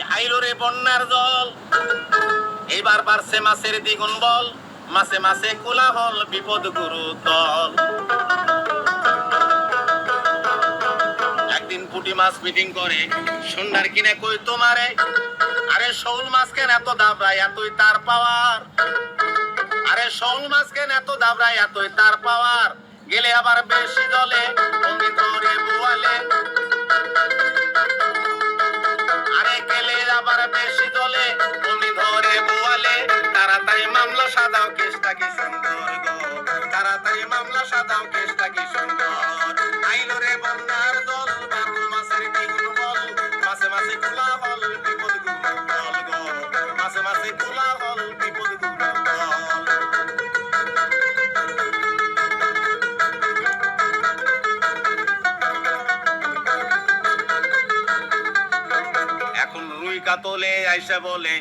আইলো রে বন্যার জল। এইবার বাড়ছে মাছের দ্বিগুণ বল মাসে মাসে কোলা হল বিপদ গুরু দল। একদিন পুটি মাছ মিটিং করে, সুন্দর কিনে কই তোমারে? আরে শৌল মাছ কেন এত দাবরায় এতই তার পাওয়ার? আরে শৌল মাছ কেন এত দাবরায় এতই তার পাওয়ার? গেলে আবার বেশি জলে। সাদাও কেসটা কি সুন্দর গো? তাড়াতাড়ি মামলা সাদাও কেসটা কি সুন্দর? আইলো রে বন্যার দল বাবু মাছের দ্বিগুণ বল মাসে মাসে খোলা হল, বিপদ দল গো। মাসে মাসে খোলা হল, বিপদ এখন রুই কাতলে আইসা বলে